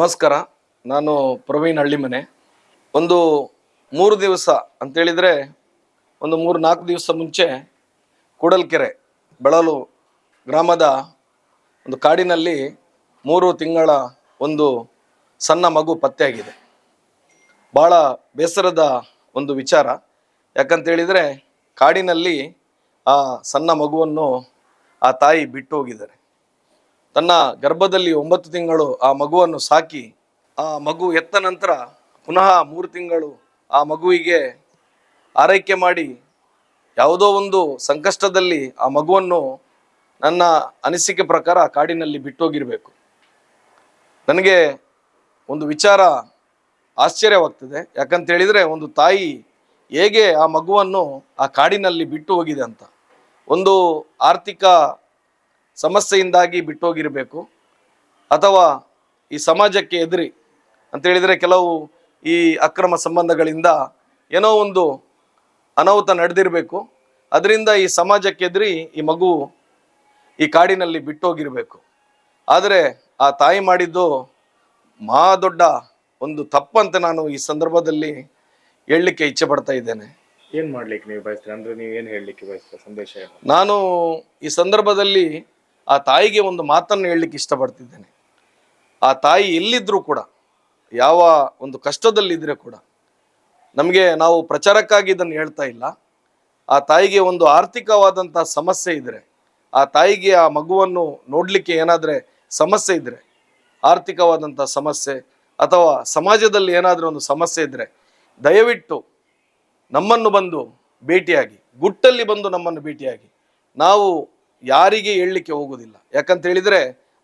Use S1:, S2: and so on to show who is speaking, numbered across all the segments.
S1: ನಮಸ್ಕಾರ. ನಾನು ಪ್ರವೀಣ್ ಹಳ್ಳಿಮನೆ. ಒಂದು ಮೂರು ದಿವಸ ಅಂತೇಳಿದರೆ ಒಂದು ಮೂರು ನಾಲ್ಕು ದಿವಸ ಮುಂಚೆ ಕೂಡಲ್ಕೆರೆ ಬೆಳಲು ಗ್ರಾಮದ ಒಂದು ಕಾಡಿನಲ್ಲಿ ಮೂರು ತಿಂಗಳ ಒಂದು ಸಣ್ಣ ಮಗು ಪತ್ತೆಯಾಗಿದೆ. ಭಾಳ ಬೇಸರದ ಒಂದು ವಿಚಾರ. ಯಾಕಂತೇಳಿದರೆ ಕಾಡಿನಲ್ಲಿ ಆ ಸಣ್ಣ ಮಗುವನ್ನು ಆ ತಾಯಿ ಬಿಟ್ಟು ಹೋಗಿದ್ದಾರೆ. ತನ್ನ ಗರ್ಭದಲ್ಲಿ ಒಂಬತ್ತು ತಿಂಗಳು ಆ ಮಗುವನ್ನು ಸಾಕಿ, ಆ ಮಗು ಎತ್ತ ನಂತರ ಪುನಃ ಮೂರು ತಿಂಗಳು ಆ ಮಗುವಿಗೆ ಆರೈಕೆ ಮಾಡಿ, ಯಾವುದೋ ಒಂದು ಸಂಕಷ್ಟದಲ್ಲಿ ಆ ಮಗುವನ್ನು ನನ್ನ ಅನಿಸಿಕೆ ಪ್ರಕಾರ ಕಾಡಿನಲ್ಲಿ ಬಿಟ್ಟೋಗಿರಬೇಕು. ನನಗೆ ಒಂದು ವಿಚಾರ ಆಶ್ಚರ್ಯವಾಗ್ತದೆ. ಯಾಕಂತ ಹೇಳಿದರೆ ಒಂದು ತಾಯಿ ಹೇಗೆ ಆ ಮಗುವನ್ನು ಆ ಕಾಡಿನಲ್ಲಿ ಬಿಟ್ಟು ಹೋಗಿದೆ ಅಂತ. ಒಂದು ಆರ್ಥಿಕ ಸಮಸ್ಯೆಯಿಂದಾಗಿ ಬಿಟ್ಟೋಗಿರಬೇಕು. ಅಥವಾ ಈ ಸಮಾಜಕ್ಕೆ ಎದುರಿ ಅಂತ ಹೇಳಿದರೆ ಕೆಲವು ಈ ಅಕ್ರಮ ಸಂಬಂಧಗಳಿಂದ ಏನೋ ಒಂದು ಅನಾಹುತ ನಡೆದಿರಬೇಕು. ಅದರಿಂದ ಈ ಸಮಾಜಕ್ಕೆ ಎದುರಿ ಈ ಮಗು ಈ ಕಾಡಿನಲ್ಲಿ ಬಿಟ್ಟೋಗಿರಬೇಕು. ಆದರೆ ಆ ತಾಯಿ ಮಾಡಿದ್ದು ಮಹಾ ದೊಡ್ಡ ಒಂದು ತಪ್ಪಂತೆ ನಾನು ಈ ಸಂದರ್ಭದಲ್ಲಿ ಹೇಳಲಿಕ್ಕೆ ಇಚ್ಛೆ ಪಡ್ತಾ ಇದ್ದೇನೆ.
S2: ಏನು ಮಾಡ್ಲಿಕ್ಕೆ ನೀವು ಬಯಸ್ತೀರಾ ಅಂದ್ರೆ ನೀವು ಏನು ಹೇಳಲಿಕ್ಕೆ ಬಯಸ್ತೀರಾ ಸಂದೇಶ ಏನು?
S1: ನಾನು ಈ ಸಂದರ್ಭದಲ್ಲಿ ಆ ತಾಯಿಗೆ ಒಂದು ಮಾತನ್ನು ಹೇಳಲಿಕ್ಕೆ ಇಷ್ಟಪಡ್ತಿದ್ದೇನೆ. ಆ ತಾಯಿ ಎಲ್ಲಿದ್ದರೂ ಕೂಡ, ಯಾವ ಒಂದು ಕಷ್ಟದಲ್ಲಿದ್ದರೆ ಕೂಡ, ನಮಗೆ ನಾವು ಪ್ರಚಾರಕ್ಕಾಗಿ ಇದನ್ನು ಹೇಳ್ತಾ ಇಲ್ಲ. ಆ ತಾಯಿಗೆ ಒಂದು ಆರ್ಥಿಕವಾದಂಥ ಸಮಸ್ಯೆ ಇದ್ದರೆ ಆ ತಾಯಿಗೆ ಆ ಮಗುವನ್ನು ನೋಡಲಿಕ್ಕೆ ಏನಾದರೆ ಸಮಸ್ಯೆ ಇದ್ದರೆ ಆರ್ಥಿಕವಾದಂಥ ಸಮಸ್ಯೆ ಅಥವಾ ಸಮಾಜದಲ್ಲಿ ಏನಾದರೂ ಒಂದು ಸಮಸ್ಯೆ ಇದ್ದರೆ ದಯವಿಟ್ಟು ನಮ್ಮನ್ನು ಬಂದು ಭೇಟಿಯಾಗಿ, ಗುಟ್ಟಲ್ಲಿ ಬಂದು ನಮ್ಮನ್ನು ಭೇಟಿಯಾಗಿ, ನಾವು ಯಾರಿಗೆ ಹೇಳಲಿಕ್ಕೆ ಹೋಗುವುದಿಲ್ಲ ಯಾಕಂತ ಹೇಳಿದ್ರೆ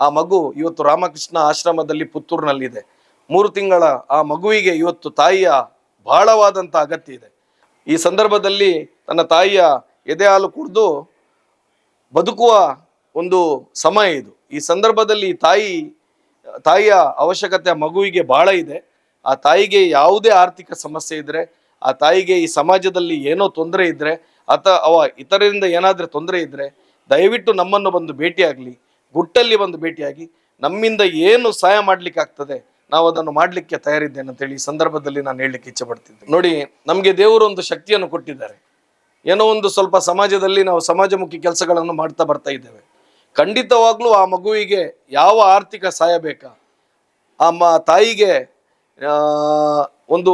S1: ಆ ಮಗು ಇವತ್ತು ರಾಮಕೃಷ್ಣ ಆಶ್ರಮದಲ್ಲಿ ಪುತ್ತೂರಿನಲ್ಲಿದೆ. ಮೂರು ತಿಂಗಳ ಆ ಮಗುವಿಗೆ ಇವತ್ತು ತಾಯಿಯ ಬಹಳವಾದಂಥ ಅಗತ್ಯ ಇದೆ. ಈ ಸಂದರ್ಭದಲ್ಲಿ ತನ್ನ ತಾಯಿಯ ಎದೆ ಹಾಲು ಕುಡಿದು ಬದುಕುವ ಒಂದು ಸಮಯ ಇದು. ಈ ಸಂದರ್ಭದಲ್ಲಿ ತಾಯಿ, ತಾಯಿಯ ಅವಶ್ಯಕತೆ ಮಗುವಿಗೆ ಬಹಳ ಇದೆ. ಆ ತಾಯಿಗೆ ಯಾವುದೇ ಆರ್ಥಿಕ ಸಮಸ್ಯೆ ಇದ್ರೆ, ಆ ತಾಯಿಗೆ ಈ ಸಮಾಜದಲ್ಲಿ ಏನೋ ತೊಂದರೆ ಇದ್ರೆ ಅಥವಾ ಇತರರಿಂದ ಏನಾದರೂ ತೊಂದರೆ ಇದ್ರೆ ದಯವಿಟ್ಟು ನಮ್ಮನ್ನು ಬಂದು ಭೇಟಿಯಾಗಲಿ, ಗುಟ್ಟಲ್ಲಿ ಬಂದು ಭೇಟಿಯಾಗಿ, ನಮ್ಮಿಂದ ಏನು ಸಹಾಯ ಮಾಡಲಿಕ್ಕೆ ಆಗ್ತದೆ ನಾವು ಅದನ್ನು ಮಾಡಲಿಕ್ಕೆ ತಯಾರಿದ್ದೇನೆ ಅಂತೇಳಿ ಈ ಸಂದರ್ಭದಲ್ಲಿ ನಾನು ಹೇಳಲಿಕ್ಕೆ ಇಚ್ಛೆ ಪಡ್ತಿದ್ದೆ ನೋಡಿ, ನಮಗೆ ದೇವರು ಒಂದು ಶಕ್ತಿಯನ್ನು ಕೊಟ್ಟಿದ್ದಾರೆ. ಏನೋ ಒಂದು ಸ್ವಲ್ಪ ಸಮಾಜದಲ್ಲಿ ನಾವು ಸಮಾಜಮುಖಿ ಕೆಲಸಗಳನ್ನು ಮಾಡ್ತಾ ಬರ್ತಾ ಇದ್ದೇವೆ. ಖಂಡಿತವಾಗ್ಲೂ ಆ ಮಗುವಿಗೆ ಯಾವ ಆರ್ಥಿಕ ಸಹಾಯ ಬೇಕಾ? ಆ ಮ, ತಾಯಿಗೆ ಒಂದು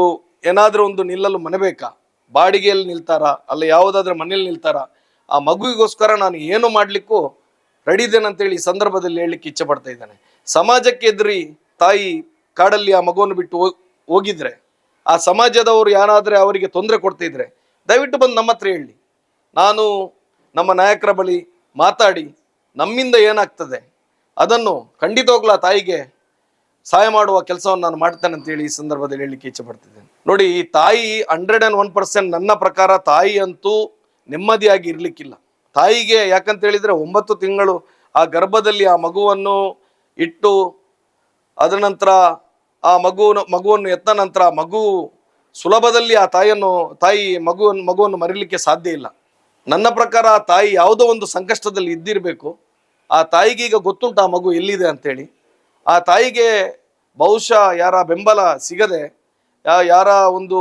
S1: ಏನಾದರೂ ಒಂದು ನಿಲ್ಲಲು ಮನೆ ಬೇಕಾ? ಬಾಡಿಗೆಯಲ್ಲಿ ನಿಲ್ತಾರಾ? ಅಲ್ಲ ಯಾವುದಾದ್ರೂ ಮನೇಲಿ ನಿಲ್ತಾರಾ? ಆ ಮಗುವಿಗೋಸ್ಕರ ನಾನು ಏನು ಮಾಡಲಿಕ್ಕೂ ರೆಡಿ ಇದ್ದೇನೆ ಈ ಸಂದರ್ಭದಲ್ಲಿ ಹೇಳಲಿಕ್ಕೆ ಇಚ್ಛೆ ಪಡ್ತಾ ಇದ್ದಾನೆ. ಸಮಾಜಕ್ಕೆ ಎದುರಿ ತಾಯಿ ಕಾಡಲ್ಲಿ ಆ ಮಗುವನ್ನು ಬಿಟ್ಟು ಹೋಗ್- ಹೋಗಿದ್ರೆ, ಆ ಸಮಾಜದವರು ಯಾರಾದರೆ ಅವರಿಗೆ ತೊಂದರೆ ಕೊಡ್ತಿದ್ರೆ ದಯವಿಟ್ಟು ಬಂದು ನಮ್ಮ ಹತ್ರ ಹೇಳಿ. ನಾನು ನಮ್ಮ ನಾಯಕರ ಬಳಿ ಮಾತಾಡಿ, ನಮ್ಮಿಂದ ಏನಾಗ್ತದೆ, ಅದನ್ನು ಖಂಡಿತವಾಗ್ಲೂ ಆ ತಾಯಿಗೆ ಸಹಾಯ ಮಾಡುವ ಕೆಲಸವನ್ನು ನಾನು ಮಾಡ್ತೇನೆ ಅಂತೇಳಿ ಈ ಸಂದರ್ಭದಲ್ಲಿ ಹೇಳಲಿಕ್ಕೆ ಇಚ್ಛೆ ಪಡ್ತಿದ್ದೇನೆ. ನೋಡಿ, ಈ ತಾಯಿ ಹಂಡ್ರೆಡ್ ಆ್ಯಂಡ್ ಒನ್ ಪರ್ಸೆಂಟ್ ನನ್ನ ಪ್ರಕಾರ ತಾಯಿ ಅಂತೂ ನೆಮ್ಮದಿಯಾಗಿ ಇರಲಿಕ್ಕಿಲ್ಲ. ತಾಯಿಗೆ ಯಾಕಂತ ಹೇಳಿದ್ರೆ ಒಂಬತ್ತು ತಿಂಗಳು ಆ ಗರ್ಭದಲ್ಲಿ ಆ ಮಗುವನ್ನು ಇಟ್ಟು ಅದರ ನಂತರ ಆ ಮಗುವನ್ನು ಮಗುವನ್ನು ಎತ್ತ ನಂತರ ಮಗು ಸುಲಭದಲ್ಲಿ ಆ ತಾಯಿಯನ್ನು, ತಾಯಿ ಮಗುವನ್ನು ಮಗುವನ್ನು ಮರಿಲಿಕ್ಕೆ ಸಾಧ್ಯ ಇಲ್ಲ. ನನ್ನ ಪ್ರಕಾರ ಆ ತಾಯಿ ಯಾವುದೋ ಒಂದು ಸಂಕಷ್ಟದಲ್ಲಿ ಇದ್ದಿರಬೇಕು. ಆ ತಾಯಿಗೆ ಈಗ ಗೊತ್ತುಂಟು ಆ ಮಗು ಎಲ್ಲಿದೆ ಅಂತೇಳಿ. ಆ ತಾಯಿಗೆ ಬಹುಶಃ ಯಾರ ಬೆಂಬಲ ಸಿಗದೆ ಯಾರ ಒಂದು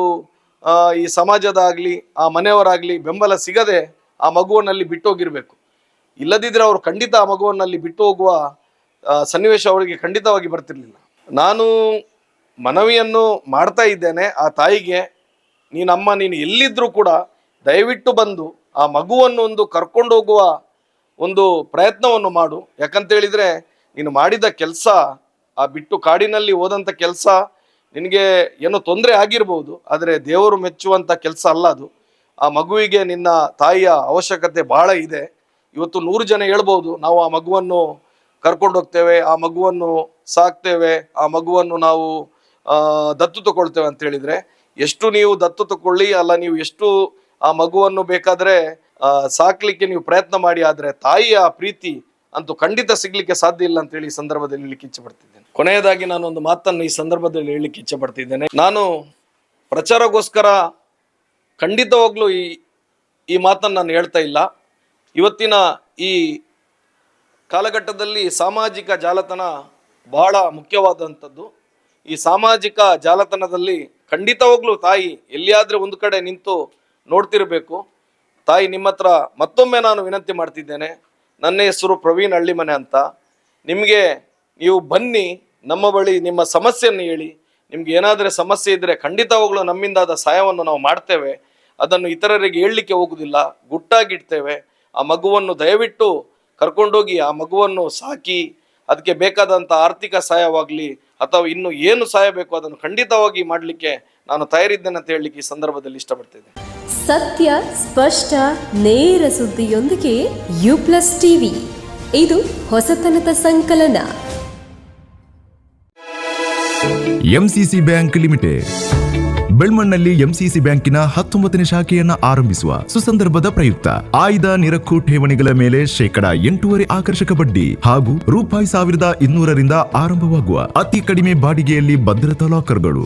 S1: ಈ ಸಮಾಜದಾಗಲಿ, ಆ ಮನೆಯವರಾಗಲಿ ಬೆಂಬಲ ಸಿಗದೆ ಆ ಮಗುವನ್ನಲ್ಲಿ ಬಿಟ್ಟು ಹೋಗಿರ್ಬೇಕು ಇಲ್ಲದಿದ್ದರೆ ಅವರು ಖಂಡಿತ ಆ ಮಗುವನ್ನಲ್ಲಿ ಬಿಟ್ಟು ಹೋಗುವ ಸನ್ನಿವೇಶ ಅವರಿಗೆ ಖಂಡಿತವಾಗಿ ಬರ್ತಿರ್ಲಿಲ್ಲ. ನಾನು ಮನವಿಯನ್ನು ಮಾಡ್ತಾ ಇದ್ದೇನೆ ಆ ತಾಯಿಗೆ. ನೀನಮ್ಮ ನೀನು ಎಲ್ಲಿದ್ರೂ ಕೂಡ ದಯವಿಟ್ಟು ಬಂದು ಆ ಮಗುವನ್ನು ಒಂದು ಕರ್ಕೊಂಡು ಹೋಗುವ ಒಂದು ಪ್ರಯತ್ನವನ್ನು ಮಾಡು. ಯಾಕಂತ ಹೇಳಿದ್ರೆ ನೀನು ಮಾಡಿದ ಕೆಲಸ, ಆ ಬಿಟ್ಟು ಕಾಡಿನಲ್ಲಿ ಹೋದಂಥ ಕೆಲಸ ನಿನಗೆ ಏನೋ ತೊಂದರೆ ಆಗಿರ್ಬೋದು, ಆದರೆ ದೇವರು ಮೆಚ್ಚುವಂಥ ಕೆಲಸ ಅಲ್ಲ ಅದು. ಆ ಮಗುವಿಗೆ ನಿನ್ನ ತಾಯಿಯ ಅವಶ್ಯಕತೆ ಬಹಳ ಇದೆ. ಇವತ್ತು ನೂರು ಜನ ಹೇಳ್ಬೋದು, ನಾವು ಆ ಮಗುವನ್ನು ಕರ್ಕೊಂಡು ಹೋಗ್ತೇವೆ, ಆ ಮಗುವನ್ನು ಸಾಕ್ತೇವೆ, ಆ ಮಗುವನ್ನು ನಾವು ದತ್ತು ತಗೊಳ್ತೇವೆ ಅಂತ ಹೇಳಿದ್ರೆ, ಎಷ್ಟು ನೀವು ದತ್ತು ತಗೊಳ್ಳಿ, ಅಲ್ಲ ನೀವು ಎಷ್ಟು ಆ ಮಗುವನ್ನು ಬೇಕಾದ್ರೆ ಸಾಕ್ಲಿಕ್ಕೆ ನೀವು ಪ್ರಯತ್ನ ಮಾಡಿ, ಆದರೆ ತಾಯಿಯ ಪ್ರೀತಿ ಅಂತೂ ಖಂಡಿತ ಸಿಗ್ಲಿಕ್ಕೆ ಸಾಧ್ಯ ಇಲ್ಲ ಅಂತ ಹೇಳಿ ಈ ಸಂದರ್ಭದಲ್ಲಿ ಹೇಳಲಿಕ್ಕೆ ಇಚ್ಛೆ ಪಡ್ತಿದ್ದೇನೆ. ಕೊನೆಯದಾಗಿ ನಾನು ಒಂದು ಮಾತನ್ನು ಈ ಸಂದರ್ಭದಲ್ಲಿ ಹೇಳಲಿಕ್ಕೆ ಇಚ್ಛೆ ಪಡ್ತಿದ್ದೇನೆ. ನಾನು ಪ್ರಚಾರಗೋಸ್ಕರ ಖಂಡಿತವಾಗ್ಲೂ ಈ ಈ ಮಾತನ್ನು ನಾನು ಹೇಳ್ತಾ ಇಲ್ಲ. ಇವತ್ತಿನ ಈ ಕಾಲಘಟ್ಟದಲ್ಲಿ ಸಾಮಾಜಿಕ ಜಾಲತಾಣ ಬಹಳ ಮುಖ್ಯವಾದಂಥದ್ದು. ಈ ಸಾಮಾಜಿಕ ಜಾಲತಾಣದಲ್ಲಿ ಖಂಡಿತವಾಗ್ಲೂ ತಾಯಿ ಎಲ್ಲಿಯಾದರೂ ಒಂದು ಕಡೆ ನಿಂತು ನೋಡ್ತಿರಬೇಕು. ತಾಯಿ ನಿಮ್ಮ ಹತ್ರ ಮತ್ತೊಮ್ಮೆ ನಾನು ವಿನಂತಿ ಮಾಡ್ತಿದ್ದೇನೆ. ನನ್ನ ಹೆಸರು ಪ್ರವೀಣ್ ಹಳ್ಳಿಮನೆ ಅಂತ. ನಿಮಗೆ ನೀವು ಬನ್ನಿ, ನಮ್ಮ ಬಳಿ ನಿಮ್ಮ ಸಮಸ್ಯೆಯನ್ನು ಹೇಳಿ. ನಿಮ್ಗೆ ಏನಾದರೆ ಸಮಸ್ಯೆ ಇದ್ದರೆ ಖಂಡಿತವಾಗ್ಲೂ ನಮ್ಮಿಂದಾದ ಸಹಾಯವನ್ನು ನಾವು ಮಾಡ್ತೇವೆ. ಅದನ್ನು ಇತರರಿಗೆ ಹೇಳಲಿಕ್ಕೆ ಹೋಗುದಿಲ್ಲ. ಗುಟ್ಟಾಗಿಡ್ತೇವೆ. ಆ ಮಗುವನ್ನು ದಯವಿಟ್ಟು ಕರ್ಕೊಂಡೋಗಿ ಆ ಮಗುವನ್ನು ಸಾಕಿ, ಅದಕ್ಕೆ ಬೇಕಾದಂಥ ಆರ್ಥಿಕ ಸಹಾಯವಾಗಲಿ ಅಥವಾ ಇನ್ನು ಏನು ಸಹಾಯ ಬೇಕು ಅದನ್ನು ಖಂಡಿತವಾಗಿ ಮಾಡಲಿಕ್ಕೆ ನಾನು ತಯಾರಿದ್ದೇನೆ ಅಂತ ಹೇಳಲಿಕ್ಕೆ ಈ ಸಂದರ್ಭದಲ್ಲಿ ಇಷ್ಟಪಡ್ತೇನೆ.
S3: ಸತ್ಯ, ಸ್ಪಷ್ಟ, ನೇರ ಸುದ್ದಿಯೊಂದಿಗೆ ಯು ಪ್ಲಸ್ ಟಿವಿ. ಇದು ಹೊಸತನದ ಸಂಕಲನ.
S4: MCC bank limited. ಬೆಳ್ಮಣ್ಣಲ್ಲಿ ಎಂಸಿಸಿ ಬ್ಯಾಂಕಿನ ಹತ್ತೊಂಬತ್ತನೇ ಶಾಖೆಯನ್ನ ಆರಂಭಿಸುವ ಸುಸಂದರ್ಭದ ಪ್ರಯುಕ್ತ. ಆಯ್ದ ನಿರಕ್ಕು ಠೇವಣಿಗಳ ಮೇಲೆ ಶೇಕಡ ಎಂಟೂವರೆ ಆಕರ್ಷಕ ಬಡ್ಡಿ ಹಾಗೂ ರೂಪಾಯಿ ಸಾವಿರದ ಇನ್ನೂರರಿಂದ ಆರಂಭವಾಗುವ ಅತಿ ಕಡಿಮೆ ಬಾಡಿಗೆಯಲ್ಲಿ ಭದ್ರತಾ ಲಾಕರ್ಗಳು.